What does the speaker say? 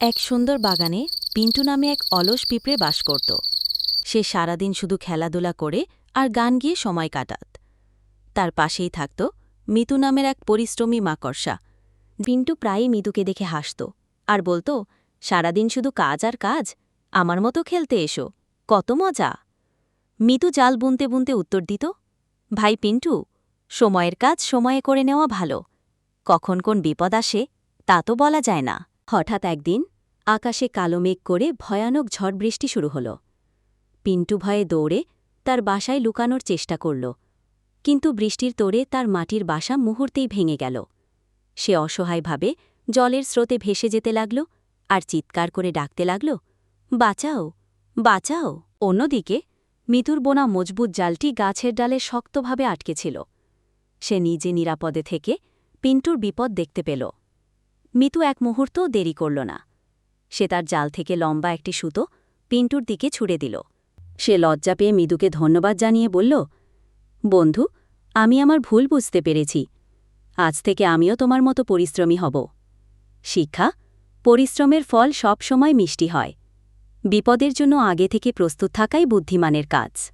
এক সুন্দর বাগানে পিন্টু নামে এক অলস পিঁপড়ে বাস করত। সে সারাদিন শুধু খেলাধুলা করে আর গান গিয়ে সময় কাটাত। তার পাশেই থাকত মিতু নামের এক পরিশ্রমী মাকড়সা। পিন্টু প্রায়ই মিতুকে দেখে হাসত আর বলতো, সারাদিন শুধু কাজ আর কাজ? আমার মতো খেলতে এসো, কত মজা। মিতু জাল বুনতে বুনতে উত্তর দিত, ভাই পিন্টু, সময়ের কাজ সময়ে করে নেওয়া ভালো। কখন কোন বিপদ আসে তা তো বলা যায় না। হঠাৎ একদিন আকাশে কালো মেঘ করে ভয়ানক ঝড় বৃষ্টি শুরু হল। পিন্টু ভয়ে দৌড়ে তার বাসায় লুকানোর চেষ্টা করল, কিন্তু বৃষ্টির তোড়ে তার মাটির বাসা মুহূর্তেই ভেঙে গেল। সে অসহায়ভাবে জলের স্রোতে ভেসে যেতে লাগল আর চিৎকার করে ডাকতে লাগল, বাঁচাও বাঁচাও। অন্যদিকে মিতুর বোনা মজবুত জালটি গাছের ডালে শক্তভাবে আটকে ছিল। সে নিজে নিরাপদে থেকে পিন্টুর বিপদ দেখতে পেল। মিতু এক মুহূর্তও দেরি করল না। সে তার জাল থেকে লম্বা একটি সুতো পিন্টুর দিকে ছুড়ে দিল। সে লজ্জা পেয়ে মৃদুকে ধন্যবাদ জানিয়ে বলল, বন্ধু, আমি আমার ভুল বুঝতে পেরেছি। আজ থেকে আমিও তোমার মতো পরিশ্রমী হব। শিক্ষা, পরিশ্রমের ফল সব সময় মিষ্টি হয়। বিপদের জন্য আগে থেকে প্রস্তুত থাকাই বুদ্ধিমানের কাজ।